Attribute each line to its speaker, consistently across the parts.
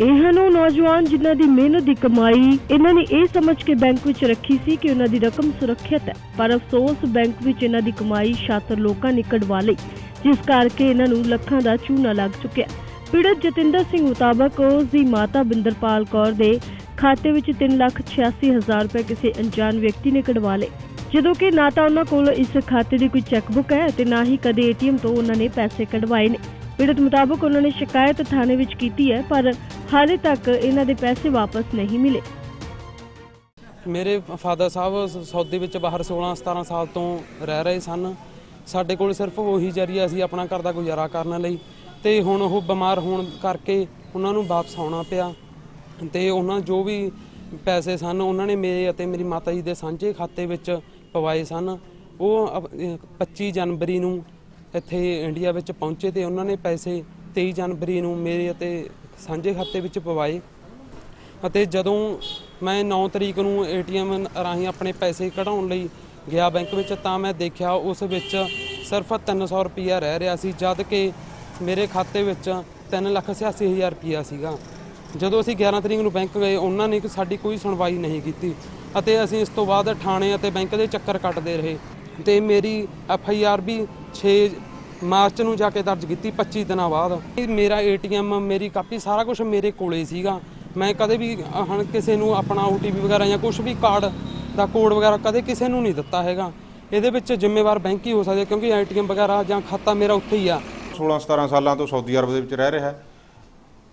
Speaker 1: ਇਹ ਹਨ ਉਹ ਨੌਜਵਾਨ ਜਿਨ੍ਹਾਂ ਦੀ ਮਿਹਨਤ ਦੀ ਕਮਾਈ, ਇਹਨਾਂ ਨੇ ਇਹ ਸਮਝ ਕੇ ਬੈਂਕ ਵਿੱਚ ਰੱਖੀ ਸੀ ਕਿ ਉਹਨਾਂ ਦੀ ਰਕਮ ਸੁਰੱਖਿਅਤ ਹੈ। ਪਰ ਅਫਸੋਸ, ਬੈਂਕ ਵਿੱਚ ਇਹਨਾਂ ਦੀ ਕਮਾਈ ਸ਼ਾਤਰ ਲੋਕਾਂ ਨੇ ਕਢਵਾ ਲਈ, ਜਿਸ ਕਰਕੇ ਇਹਨਾਂ ਨੂੰ ਲੱਖਾਂ ਦਾ ਚੂਨਾ ਲੱਗ ਚੁੱਕਿਆ ਪੀੜਤ ਜਤਿੰਦਰ ਸਿੰਘ ਮੁਤਾਬਕ ਉਸ ਦੀ ਮਾਤਾ ਬਿੰਦਰਪਾਲ ਕੌਰ ਦੇ ਖਾਤੇ ਵਿੱਚ 386000 ਰੁਪਏ ਕਿਸੇ ਅਣਜਾਣ ਵਿਅਕਤੀ ਨੇ ਕਢਵਾ ਲਏ। ਜਦੋਂ ਕਿ ਨਾ ਤਾਂ ਉਹਨਾਂ ਕੋਲ ਇਸ ਖਾਤੇ ਦੀ ਕੋਈ ਚੈੱਕਬੁੱਕ ਹੈ ਤੇ ਨਾ ਹੀ ਕਦੇ ਏਟੀਐਮ ਤੋਂ ਉਹਨਾਂ ਨੇ ਪੈਸੇ ਕਢਵਾਏ ਨੇ। ਪੀੜਤ ਮੁਤਾਬਕ ਉਹਨਾਂ ਨੇ ਸ਼ਿਕਾਇਤ ਥਾਣੇ ਵਿੱਚ ਕੀਤੀ ਹੈ, ਪਰ ਹਾਲੇ ਤੱਕ ਇਹਨਾਂ ਦੇ ਪੈਸੇ ਵਾਪਸ ਨਹੀਂ ਮਿਲੇ।
Speaker 2: ਮੇਰੇ ਫਾਦਰ ਸਾਹਿਬ ਸ- ਸੌਦੇ ਵਿੱਚ ਬਾਹਰ 16 17 ਸਾਲ ਤੋਂ ਰਹਿ ਰਹੇ ਸਨ। ਸਾਡੇ ਕੋਲ ਸਿਰਫ ਉਹੀ ਜਰੀਆ ਸੀ ਆਪਣਾ ਘਰ ਦਾ ਗੁਜ਼ਾਰਾ ਕਰਨ ਲਈ ਤੇ ਹੁਣ ਉਹ ਬਿਮਾਰ ਹੋਣ ਕਰਕੇ ਉਹਨਾਂ ਨੂੰ ਵਾਪਸ ਆਉਣਾ ਪਿਆ। ਤੇ ਉਹਨਾਂ ਜੋ ਵੀ ਪੈਸੇ ਸਨ, ਉਹਨਾਂ ਨੇ ਮੇਰੇ ਅਤੇ ਮੇਰੀ ਮਾਤਾ ਜੀ ਦੇ ਸਾਂਝੇ ਖਾਤੇ ਵਿੱਚ ਪਵਾਏ ਸਨ। ਉਹ ਅਪ- 25 ਜਨਵਰੀ ਨੂੰ ਇੱਥੇ ਇੰਡੀਆ ਵਿੱਚ ਪਹੁੰਚੇ ਤੇ ਉਹਨਾਂ ਨੇ ਪੈਸੇ 23 ਜਨਵਰੀ ਨੂੰ ਮੇਰੇ ਅਤੇ ਸਾਂਝੇ ਖਾਤੇ ਵਿੱਚ ਪਵਾਏ ਅਤੇ ਜਦੋਂ ਮੈਂ 9 ਤਰੀਕ ਨੂੰ ਏਟੀਐਮ ਰਾਹੀਂ ਆਪਣੇ ਪੈਸੇ ਕਢਾਉਣ ਲਈ ਗਿਆ ਬੈਂਕ ਵਿੱਚ ਤਾਂ ਮੈਂ ਦੇਖਿਆ ਉਸ ਵਿੱਚ ਸਿਰਫ 300 ਰੁਪਈਆ ਰਹਿ ਰਿਹਾ ਸੀ, ਜਦ ਕਿ ਮੇਰੇ ਖਾਤੇ ਵਿੱਚ 386000 ਰੁਪਈਆ ਸੀਗਾ। ਜਦੋਂ ਅਸੀਂ 11 ਤਰੀਕ ਨੂੰ ਬੈਂਕ ਗਏ, ਉਹਨਾਂ ਨੇ ਸਾਡੀ ਕੋਈ ਸੁਣਵਾਈ ਨਹੀਂ ਕੀਤੀ ਅਤੇ ਅਸੀਂ ਇਸ ਤੋਂ ਬਾਅਦ ਥਾਣੇ ਅਤੇ ਬੈਂਕ ਦੇ ਚੱਕਰ ਕੱਟਦੇ ਰਹੇ ਤੇ ਮੇਰੀ ਐਫ ਆਈ ਆਰ ਵੀ 6 ਮਾਰਚ ਨੂੰ ਜਾ ਕੇ ਦਰਜ ਕੀਤੀ 25 ਦਿਨਾਂ ਬਾਅਦ। ਇਹ ਮੇਰਾ ਏਟੀਐਮ, ਮੇਰੀ ਕਾਪੀ, ਸਾਰਾ ਕੁਝ ਮੇਰੇ ਕੋਲੇ ਸੀਗਾ। ਮੈਂ ਕਦੇ ਵੀ ਹੁਣ ਕਿਸੇ ਨੂੰ ਆਪਣਾ ਓਟੀਪੀ ਵਗੈਰਾ ਜਾਂ ਕੁਝ ਵੀ ਕਾਰਡ ਦਾ ਕੋਡ ਵਗੈਰਾ ਕਦੇ ਕਿਸੇ ਨੂੰ ਨਹੀਂ ਦਿੱਤਾ ਹੈਗਾ। ਇਹਦੇ ਵਿੱਚ ਜ਼ਿੰਮੇਵਾਰ ਬੈਂਕ ਹੀ ਹੋ ਸਕਦਾ ਕਿਉਂਕਿ ਏਟੀਐਮ ਵਗੈਰਾ ਜਾਂ ਖਾਤਾ ਮੇਰਾ ਉੱਥੇ ਹੀ ਆ।
Speaker 3: 16 17 ਸਾਲਾਂ ਤੋਂ ਸਾਊਦੀ ਅਰਬ ਦੇ ਵਿੱਚ ਰਹਿ ਰਿਹਾ।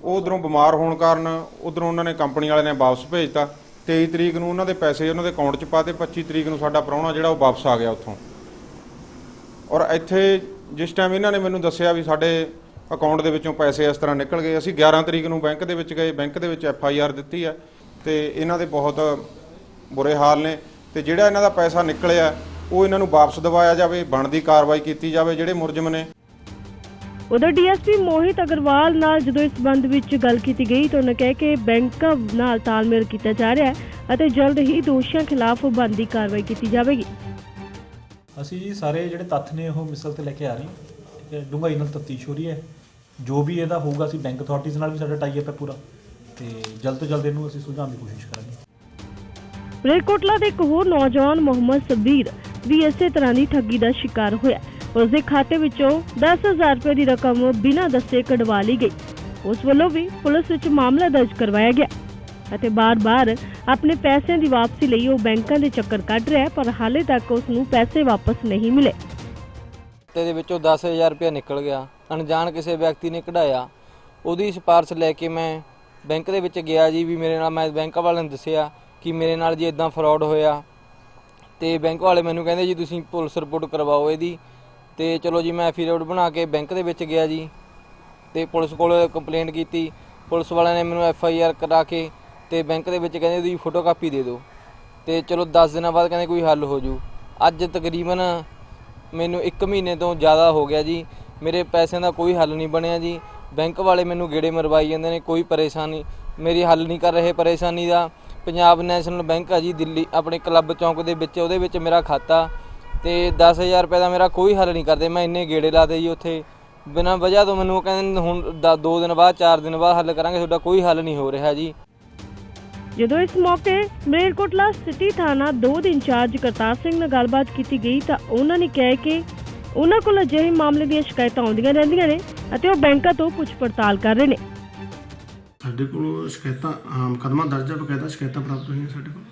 Speaker 3: ਉਹ ਉਧਰੋਂ ਬਿਮਾਰ ਹੋਣ ਕਾਰਨ ਉਧਰੋਂ ਉਹਨਾਂ ਨੇ ਕੰਪਨੀ ਵਾਲਿਆਂ ਨੇ ਵਾਪਸ ਭੇਜਤਾ। 23 ਤਰੀਕ ਨੂੰ ਉਹਨਾਂ ਦੇ ਪੈਸੇ ਉਹਨਾਂ ਦੇ ਅਕਾਊਂਟ 'ਚ ਪਾਤੇ 25 ਤਰੀਕ ਨੂੰ ਸਾਡਾ ਪ੍ਰਾਹੁਣਾ ਜਿਹੜਾ ਉਹ ਵਾਪਸ ਆ ਗਿਆ ਉੱਥੋਂ। ਔਰ ਇੱਥੇ ਜਿਸ ਟਾਈਮ ਇਹਨਾਂ ਨੇ ਮੈਨੂੰ ਦੱਸਿਆ ਵੀ ਸਾਡੇ ਅਕਾਊਂਟ ਦੇ ਵਿੱਚੋਂ ਪੈਸੇ ਇਸ ਤਰ੍ਹਾਂ ਨਿਕਲ ਗਏ, ਅਸੀਂ 11 ਤਰੀਕ ਨੂੰ ਬੈਂਕ ਦੇ ਵਿੱਚ ਗਏ ਬੈਂਕ ਦੇ ਵਿੱਚ ਐਫ ਆਈ ਆਰ ਦਿੱਤੀ ਹੈ ਤੇ ਇਹਨਾਂ ਦੇ ਬਹੁਤ ਬੁਰੇ ਹਾਲ ਨੇ ਤੇ ਜਿਹੜਾ ਇਹਨਾਂ ਦਾ ਪੈਸਾ ਨਿਕਲਿਆ, ਉਹ ਇਹਨਾਂ ਨੂੰ ਵਾਪਸ ਦਿਵਾਇਆ ਜਾਵੇ, ਬਣਦੀ ਕਾਰਵਾਈ ਕੀਤੀ ਜਾਵੇ, ਜਿਹੜੇ ਮੁਲਜ਼ਮ ਨੇ।
Speaker 1: ਉਧਰ ਡੀਐਸਪੀ ਮੋਹਿਤ ਅਗਰਵਾਲ ਨਾਲ ਜਦੋਂ ਇਸ ਸੰਬੰਧ ਵਿੱਚ ਗੱਲ ਕੀਤੀ ਗਈ ਤਾਂ ਉਹਨਾਂ ਕਹਿ ਕਿ ਬੈਂਕਾਂ ਨਾਲ ਤਾਲਮੇਲ ਕੀਤਾ ਜਾ ਰਿਹਾ ਹੈ ਅਤੇ ਜਲਦ ਹੀ ਦੋਸ਼ੀਆਂ ਖਿਲਾਫ ਬਣਦੀ ਕਾਰਵਾਈ ਕੀਤੀ ਜਾਵੇਗੀ।
Speaker 4: ਅਸੀਂ ਜੀ ਸਾਰੇ ਜਿਹੜੇ ਤੱਥ ਨੇ ਉਹ ਮਿਸਲ ਤੇ ਲੈ ਕੇ ਆ ਰਹੇ ਹਾਂ। ਡੂੰਘਾਈ ਨਾਲ ਤਫਤੀਸ਼ ਹੋ ਰਹੀ ਹੈ। ਜੋ ਵੀ ਇਹਦਾ ਹੋਊਗਾ, ਅਸੀਂ ਬੈਂਕ ਅਥਾਰਟੀਜ਼ ਨਾਲ ਵੀ ਸਾਡਾ ਟਾਈ ਅਪ ਹੈ ਪੂਰਾ। ਤੇ ਜਲਦ ਤੋਂ ਜਲਦ ਇਹਨੂੰ ਅਸੀਂ ਸੁਲਝਾਉਣ ਦੀ ਕੋਸ਼ਿਸ਼ ਕਰਾਂਗੇ।
Speaker 1: ਮਲੇਰਕੋਟਲਾ ਦੇ ਇੱਕ ਹੋਰ ਨੌਜਵਾਨ ਮੁਹੰਮਦ ਸਬੀਰ ਵੀ ਇਸੇ ਤਰ੍ਹਾਂ ਦੀ ਠੱਗੀ ਦਾ ਸ਼ਿਕਾਰ ਹੋਇਆ। ਉਸ ਦੇ ਖਾਤੇ ਵਿੱਚੋਂ 10000 ਰੁਪਏ ਦੀ ਰਕਮ ਬਿਨਾਂ ਦੱਸੇ ਕਢਵਾ ਲਈ ਗਈ। ਉਸ ਵੱਲੋਂ ਵੀ ਪੁਲਿਸ ਵਿੱਚ ਮਾਮਲਾ ਦਰਜ ਕਰਵਾਇਆ ਗਿਆ। ਅਤੇ ਬਾਰ-ਬਾਰ ਆਪਣੇ ਪੈਸਿਆਂ ਦੀ ਵਾਪਸੀ ਲਈ ਉਹ ਬੈਂਕਾਂ ਦੇ ਚੱਕਰ ਕੱਢ ਰਿਹਾ ਹੈ, ਪਰ ਹਾਲੇ ਤੱਕ ਉਸ ਨੂੰ ਪੈਸੇ ਵਾਪਸ ਨਹੀਂ ਮਿਲੇ।
Speaker 5: ਖਾਤੇ ਦੇ ਵਿੱਚੋਂ 10000 ਰੁਪਏ ਨਿਕਲ ਗਿਆ। ਅਣਜਾਣ ਕਿਸੇ ਵਿਅਕਤੀ ਨੇ ਕਢਾਇਆ। ਉਹਦੀ ਸਿਫਾਰਸ਼ ਲੈ ਕੇ ਮੈਂ ਬੈਂਕ ਦੇ ਵਿੱਚ ਗਿਆ ਜੀ, ਵੀ ਮੇਰੇ ਨਾਲ ਮੈਂ ਬੈਂਕ ਵਾਲਿਆਂ ਨੂੰ ਦੱਸਿਆ ਕਿ ਮੇਰੇ ਨਾਲ ਜੀ ਇਦਾਂ ਫਰਾਡ ਹੋਇਆ, ਤੇ ਬੈਂਕ ਵਾਲੇ ਮੈਨੂੰ ਕਹਿੰਦੇ ਜੀ, ਤੁਸੀਂ ਪੁਲਿਸ ਰਿਪੋਰਟ ਕਰਵਾਓ ਇਹਦੀ। ਤੇ ਚਲੋ ਜੀ, ਮੈਂ ਐਫੀਡੇਵਿਟ ਬਣਾ ਕੇ ਬੈਂਕ ਦੇ ਵਿੱਚ ਗਿਆ ਜੀ। ਤੇ ਪੁਲਿਸ ਕੋਲ ਕੰਪਲੇਂਟ ਕੀਤੀ। ਪੁਲਿਸ ਵਾਲਿਆਂ ਨੇ ਮੈਨੂੰ ਐਫ ਆਈ ਆਰ ਕਰਾ ਕੇ ਤੇ ਬੈਂਕ ਦੇ ਵਿੱਚ ਕਹਿੰਦੇ ਤੁਸੀਂ ਫੋਟੋ ਕਾਪੀ ਦੇ ਦਿਓ। ਤੇ ਚਲੋ 10 ਦਿਨਾਂ ਬਾਅਦ ਕਹਿੰਦੇ ਕੋਈ ਹੱਲ ਹੋ ਜੂ। ਅੱਜ ਤਕਰੀਬਨ ਮੈਨੂੰ 1 ਮਹੀਨੇ ਤੋਂ ਜ਼ਿਆਦਾ ਹੋ ਗਿਆ ਜੀ। ਮੇਰੇ ਪੈਸਿਆਂ ਦਾ ਕੋਈ ਹੱਲ ਨਹੀਂ ਬਣਿਆ ਜੀ। ਬੈਂਕ ਵਾਲੇ ਮੈਨੂੰ ਗੇੜੇ ਮਰਵਾਈ ਜਾਂਦੇ ਨੇ, ਕੋਈ ਪਰੇਸ਼ਾਨੀ। ਮੇਰੀ ਹੱਲ ਨਹੀਂ ਕਰ ਰਹੇ ਪਰੇਸ਼ਾਨੀ ਦਾ। ਪੰਜਾਬ ਨੈਸ਼ਨਲ ਬੈਂਕ ਆ ਜੀ, ਦਿੱਲੀ ਆਪਣੇ ਕਲੱਬ ਚੌਂਕ ਦੇ ਵਿੱਚ, ਉਹਦੇ ਵਿੱਚ ਮੇਰਾ ਖਾਤਾ। ਤੇ 10000 ਰੁਪਏ ਦਾ ਮੇਰਾ ਕੋਈ ਹੱਲ ਨਹੀਂ ਕਰਦੇ। ਮੈਂ ਇੰਨੇ ਗੇੜੇ ਲਾਦੇ ਜੀ ਉੱਥੇ। ਬਿਨਾਂ ਵਜ੍ਹਾ ਤੋਂ ਮੈਨੂੰ ਕਹਿੰਦੇ ਹੁਣ 2 ਦਿਨ ਬਾਅਦ 4 ਦਿਨ ਬਾਅਦ ਹੱਲ ਕਰਾਂਗੇ, ਤੁਹਾਡਾ ਕੋਈ ਹੱਲ ਨਹੀਂ ਹੋ ਰਿਹਾ ਜੀ।
Speaker 1: ਜਦੋਂ ਇਸ ਮੌਕੇ ਮਲੇਰਕੋਟਲਾ ਸਿਟੀ ਥਾਣਾ 2 ਦੇ ਇੰਚਾਰਜ ਕਰਤਾਰ ਸਿੰਘ ਨਾਲ ਗੱਲਬਾਤ ਕੀਤੀ ਗਈ ਤਾਂ ਉਹਨਾਂ ਨੇ ਕਿਹਾ ਕਿ ਉਹਨਾਂ ਕੋਲ ਅਜਿਹੇ ਮਾਮਲੇ ਦੀਆਂ ਸ਼ਿਕਾਇਤਾਂ ਆਉਂਦੀਆਂ ਰਹਿੰਦੀਆਂ ਨੇ ਅਤੇ ਉਹ ਬੈਂਕਾਂ ਤੋਂ ਪੁੱਛ ਪੜਤਾਲ ਕਰ ਰਹੇ ਨੇ।
Speaker 6: ਸਾਡੇ ਕੋਲ ਸ਼ਿਕਾਇਤਾਂ, ਆਮ ਕਦਮਾਂ ਦਰਜ ਬਕਾਇਦਾ ਸ਼ਿਕਾਇਤਾਂ ਪ੍ਰਾਪਤ ਹੋਈਆਂ ਸਾਡੇ ਕੋਲ।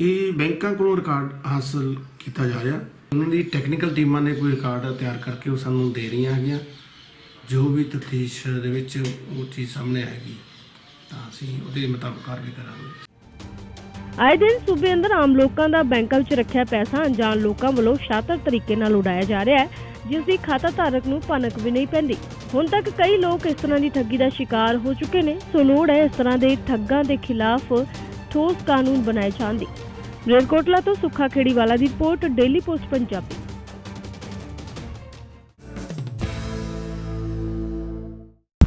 Speaker 6: ਇਹ ਬੈਂਕਾਂ ਕੋਲੋਂ ਰਿਕਾਰਡ ਹਾਸਲ ਕੀਤਾ ਜਾ ਰਿਹਾ। ਉਹਨਾਂ ਦੀ ਟੈਕਨੀਕਲ ਟੀਮਾਂ ਨੇ ਕੋਈ ਰਿਕਾਰਡ ਤਿਆਰ ਕਰਕੇ ਉਹ ਸਾਨੂੰ ਦੇ ਰਹੀਆਂ ਹੈਗੀਆਂ। ਜੋ ਵੀ ਤਫਤੀਸ਼ ਦੇ ਵਿੱਚ ਉਹ ਚੀਜ਼ ਸਾਹਮਣੇ ਆਏਗੀ। ਤਾਂ ਅਸੀਂ ਉਹਦੇ ਮੁਤਾਬਕ ਕਾਰਵਾਈ ਕਰਾਂਗੇ।
Speaker 1: ਆਏ ਦਿਨ ਸੂਬੇ ਅੰਦਰ ਆਮ ਲੋਕਾਂ ਦਾ ਬੈਂਕਾਂ ਵਿੱਚ ਰੱਖਿਆ ਪੈਸਾ ਅਣਜਾਣ ਲੋਕਾਂ ਵੱਲੋਂ ਸ਼ਾਤਰ ਤਰੀਕੇ ਨਾਲ ਉਡਾਇਆ ਜਾ ਰਿਹਾ ਹੈ, ਜਿਸ ਦੀ ਖਾਤਾ ਧਾਰਕ ਨੂੰ ਭਨਕ ਵੀ ਨਹੀਂ ਪੈਂਦੀ। ਹੁਣ ਤੱਕ ਕਈ ਲੋਕ ਇਸ ਤਰ੍ਹਾਂ ਦੀ ਠੱਗੀ ਦਾ ਸ਼ਿਕਾਰ ਹੋ ਚੁੱਕੇ ਨੇ, ਸੋ ਲੋੜ ਹੈ ਇਸ ਤਰ੍ਹਾਂ ਦੇ ਠੱਗਾਂ ਦੇ ਖਿਲਾਫ ਠੋਸ ਕਾਨੂੰਨ ਬਣਾਏ ਜਾਣ ਦੀ। ਮਲੇਰਕੋਟਲਾ ਤੋਂ ਸੁੱਖਾ ਖੇੜੀਵਾਲਾ ਦੀ ਰਿਪੋਰਟ, ਡੇਲੀ ਪੋਸਟ, ਪੰਜਾਬੀ।